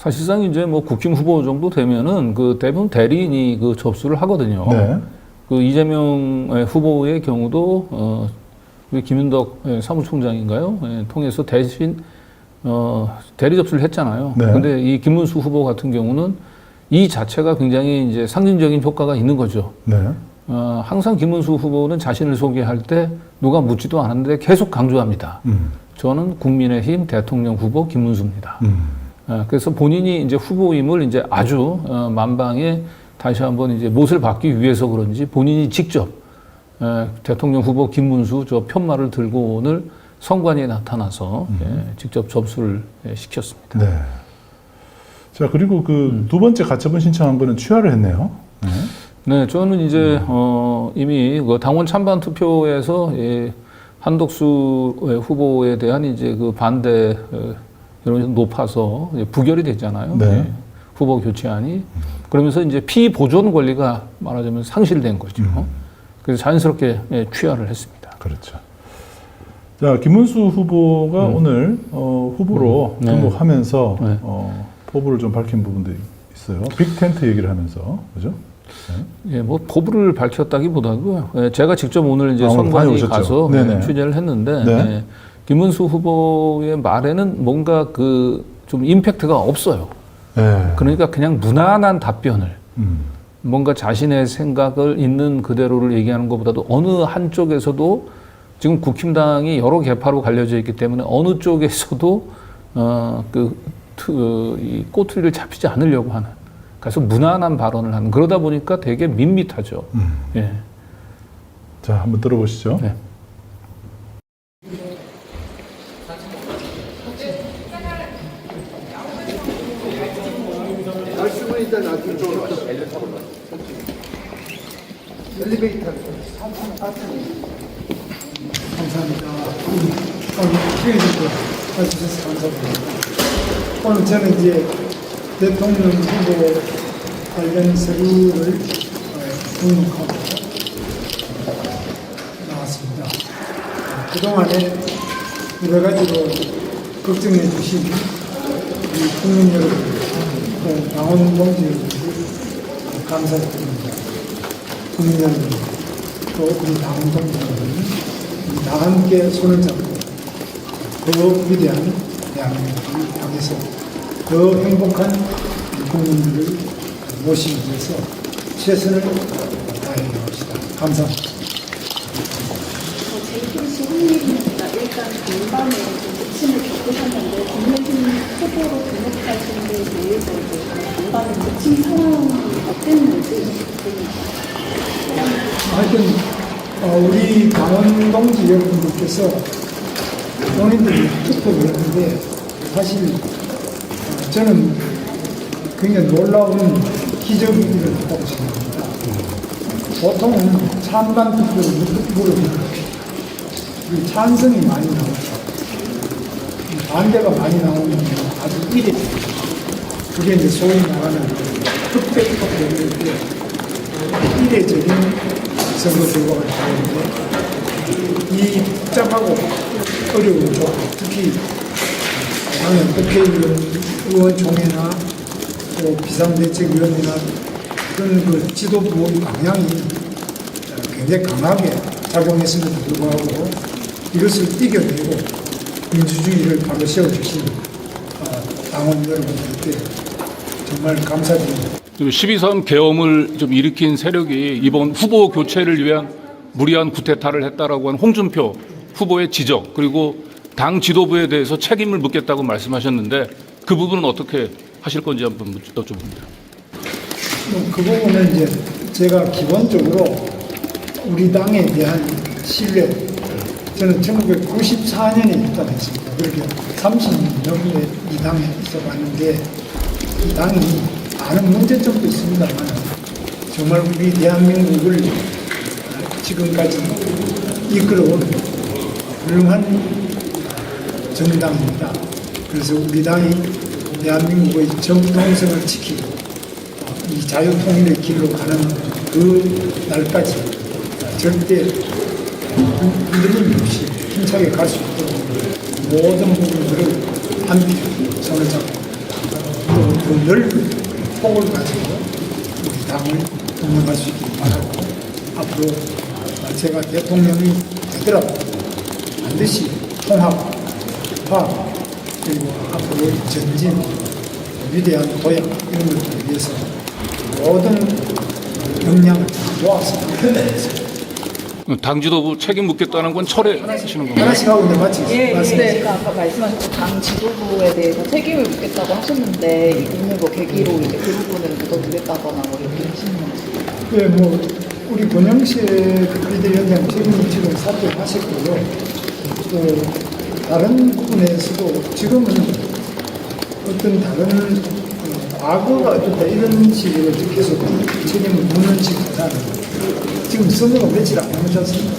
사실상 이제 뭐 국힘 후보 정도 되면은 그 대부분 대리인이 그 접수를 하거든요. 네. 그 이재명 후보의 경우도 어 우리 김윤덕 예, 사무총장인가요? 예, 통해서 대신 어 대리 접수를 했잖아요. 네. 근데 이 김문수 후보 같은 경우는 이 자체가 굉장히 이제 상징적인 효과가 있는 거죠. 네. 어, 항상 김문수 후보는 자신을 소개할 때 누가 묻지도 않았는데 계속 강조합니다. 음. 저는 국민의힘 대통령 후보 김문수입니다. 음. 어, 그래서 본인이 이제 후보임을 이제 아주 어, 만방에 다시 한번 이제 못을 받기 위해서 그런지 본인이 직접 에, 대통령 후보 김문수 저 편말을 들고 오늘 선관위에 나타나서 예, 직접 접수를 예, 시켰습니다. 네. 자, 그리고 그두 번째 가처분 신청한 거는 취하를 했네요. 네. 네, 저는 이제 어, 이미 그 당원 찬반 투표에서 예, 한덕수 후보에 대한 이제 그 반대 어, 여론이 높아서 부결이 됐잖아요. 네. 예, 후보 교체안이 그러면서 이제 피보존 권리가 말하자면 상실된 거죠. 그래서 자연스럽게 예, 취하를 했습니다. 그렇죠. 자, 김문수 후보가 오늘 어, 후보로 음. 네. 등록하면서 네. 어, 포부를 좀 밝힌 부분도 있어요. 빅텐트 얘기를 하면서 그죠? 예, 뭐 포부를 밝혔다기보다도 예, 제가 직접 오늘 이제 아, 선관위? 가서 네네. 예, 취재를 했는데 네. 예, 김문수 후보의 말에는 뭔가 그 좀 임팩트가 없어요. 네. 그러니까 그냥 무난한 답변을 음. 뭔가 자신의 생각을 있는 그대로를 얘기하는 것보다도 어느 한쪽에서도 지금 국힘당이 여러 개파로 갈려져 있기 때문에 어느 쪽에서도 어그 이 꼬투리를 잡히지 않으려고 하는 그래서 무난한 발언을 하는 그러다 보니까 되게 밋밋하죠. 음. 예. 자, 한번 들어보시죠. 네. 일단 나중에 좀 엘리베이터 감사합니다. 오늘 해주셔서 감사합니다. 오늘 저는 이제 대통령 후보 관련 서류를 어, 등록하고 나왔습니다. 그동안에 여러 가지로 걱정해 주신 국민 여러분, 동지 여러분 감사드립니다. 국민 여러분, 또 우리 당원 동지 여러분, 다 함께 손을 잡고 더 위대한 대한민국을 향해서 더 행복한 국민들을 모시기 위해서 최선을 다해 나갑시다. 감사합니다. 일단 간밤에 좀 고침을 겪으셨는데 국민의힘 후보로 등록하신 데 대해서 간밤에 고침 상황이 어땠는지 하여튼 어, 우리 당원 동지 여러분들께서 본인들이 투표를 했는데 사실 어, 저는 굉장히 놀라운 기적이 일어났다고 생각합니다. 보통은 찬반 투표를 물어보면 이 찬성이 많이 나오죠. 이 반대가 많이 나오면 아주 이례 그게 이제 소위 말하는 흑백 투표인데 이례적인 선거 결과가 나오는데 이 복잡하고 어려운 조합, 특히 당연 국회의원 의원 총회나 또 비상대책위원회나 그런 그 지도부 방향이 굉장히 강하게 작용했음에도 불구하고 이것을 이겨내고 민주주의를 바로 세워주신 어, 당원 여러분들께 정말 감사드립니다. 12선 계엄을 좀 일으킨 세력이 이번 후보 교체를 위한 무리한 구태타를 했다라고 하는 홍준표 후보의 지적 그리고 당 지도부에 대해서 책임을 묻겠다고 말씀하셨는데 그 부분은 어떻게 하실 건지 한번 여쭤봅니다. 뭐그 부분은 이제 제가 기본적으로 우리 당에 대한 신뢰, 저는 1994년에 입당했습니다. 그렇게 30년 넘게 이 당에 있어봤는데 이 당이 많은 문제점도 있습니다만 정말 우리 대한민국을 지금까지 이끌어온 훌륭한 정당입니다. 그래서 우리 당이 대한민국의 정통성을 지키고 이 자유통일의 길로 가는 그 날까지 절대 흔들림 없이 힘차게 갈 수 있도록 모든 부분들을 함께 손을 잡고 또더 넓은 폭을 가지고 우리 당을 운영할 수 있길 바라고 앞으로 제가 대통령이 되더라도 반드시 통합, 화합, 그리고 앞으로 전진, 위대한 도약 이런 것들을 위해서 모든 역량을 다 모아서 하겠습니다. 당 지도부 책임 묻겠다는 건 철회하시는 건가요? 하나씩 하고 이제 마치 예, 말씀. 근데 제가 아까 말씀하셨던 당 지도부에 대해서 책임을 묻겠다고 하셨는데 이분을 뭐 계기로 이제 그 부분을 묻어두겠다거나 뭐 이렇게 하시는 건지. 예, 뭐 우리 권영실 비대위원장 책임을 지금 사퇴하셨고요. 또 다른 부분에서도 지금은 어떤 다른 어, 과거가 어떻다 이런 식으로 계속 책임을 묻는 식보다는 지금 선거가 며칠 안 남지 않습니까?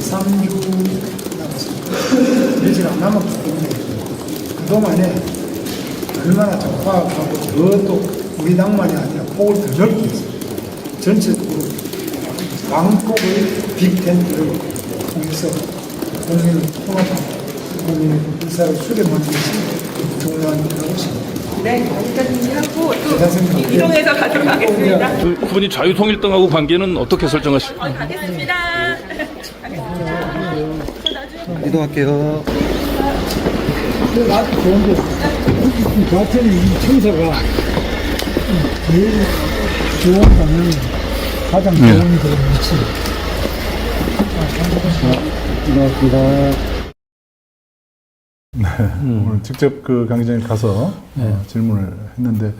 3주 남았습니다. 며칠 안 남았기 때문에 그동안에 얼마나 더 화합하고 더또 우리 당만이 아니라 폭을 더 넓게 해서 전체적으로 왕복의 빅텐트를 통해서 국민을 통합하고 국민의 의사를 수렴하는 것이 중요한 일이라고 생각합니다. 네, 여기까지 하고 대단히 또 이동해서 가도록 하겠습니다. 두 분이 자유통일당하고 관계는 어떻게 설정하실? 가겠습니다. 이동할게요. 근데 나도 좋은 게 저한테는 이 청사가 제일 좋은 방향이 가장 좋은 그런 위치. 오늘 직접 그 강의장에 가서 어, 질문을 했는데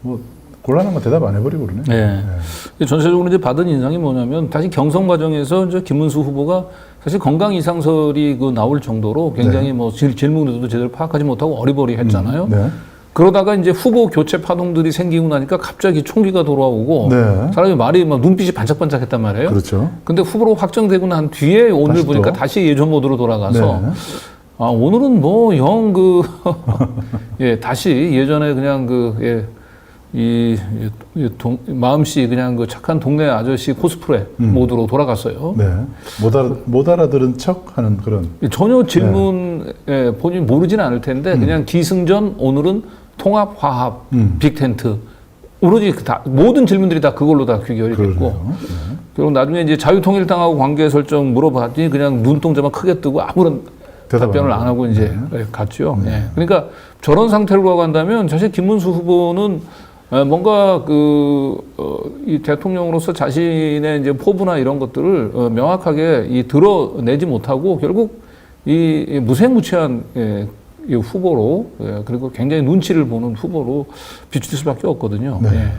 뭐 곤란한 거 대답 안 해버리고 그러네. 네. 전체적으로 이제 받은 인상이 뭐냐면 다시 경선 과정에서 이제 김문수 후보가 사실 건강 이상설이 그 나올 정도로 굉장히 뭐 질, 질문에도 제대로 파악하지 못하고 어리버리했잖아요. 네. 그러다가 이제 후보 교체 파동들이 생기고 나니까 갑자기 총기가 돌아오고 네. 사람이 말이 막 눈빛이 반짝반짝했단 말이에요. 그렇죠. 근데 후보로 확정되고 난 뒤에 오늘 다시 보니까 또? 다시 예전 모드로 돌아가서 네. 아, 오늘은 뭐 영 그 예, 다시 예전에 그냥 그 예, 이, 이 동, 마음씨 그냥 그 착한 동네 아저씨 코스프레 모드로 돌아갔어요. 네. 못, 알아, 못 알아들은 척 하는 그런. 전혀 질문 에 본인 모르지는 않을 텐데 그냥 기승전 오늘은 통합 화합 음. 빅텐트 오로지 그다 모든 질문들이 다 그걸로 다 귀결이 됐고 그러네요. 결국 나중에 이제 자유통일당하고 관계 설정 물어봤더니 그냥 눈동자만 크게 뜨고 아무런 대 답 답변을 안안 하고 이제 예, 갔죠. 예. 그러니까 저런 상태로 가간다면 사실 김문수 후보는 어, 뭔가 그, 어, 이 대통령으로서 자신의 이제 포부나 이런 것들을 어, 명확하게 이 드러내지 못하고 결국 이, 이 무색무취한 예, 이 후보로 예, 그리고 굉장히 눈치를 보는 후보로 비출 수밖에 없거든요. 네. 예.